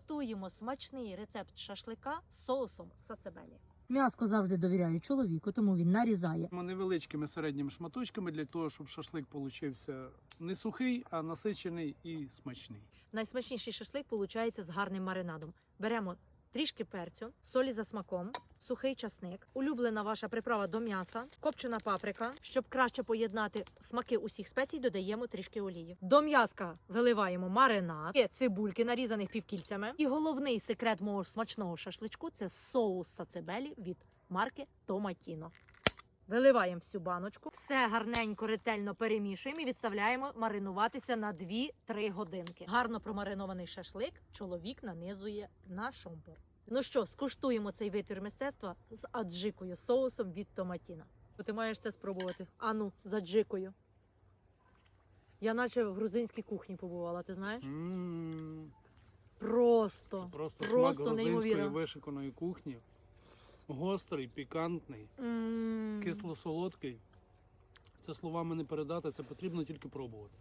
Готуємо смачний рецепт шашлика з соусом сацебелі. М'яско завжди довіряю чоловіку, тому він нарізає. Невеличкими середніми шматочками для того, щоб шашлик получився не сухий, а насичений і смачний. Найсмачніший шашлик виходить з гарним маринадом. Беремо трішки перцю, солі за смаком, сухий часник, улюблена ваша приправа до м'яса, копчена паприка. Щоб краще поєднати смаки усіх спецій, додаємо трішки олії. До м'яска виливаємо маринад, є цибульки, нарізаних півкільцями. І головний секрет мого смачного шашличку це соус сацебелі від марки Томатіно. Виливаємо всю баночку, все гарненько, ретельно перемішуємо і відставляємо маринуватися на 2-3 годинки. Гарно промаринований шашлик чоловік нанизує на шомпур. Ну що, скуштуємо цей витвір мистецтва з аджикою, соусом від томатіна. Ти маєш це спробувати. Ану, з аджикою. Я наче в грузинській кухні побувала, ти знаєш? М, Просто, Просто, Просто смак грузинської неймовірно. вишиканої кухні. Гострий, пікантний, кисло-солодкий. Це словами не передати, це потрібно тільки пробувати.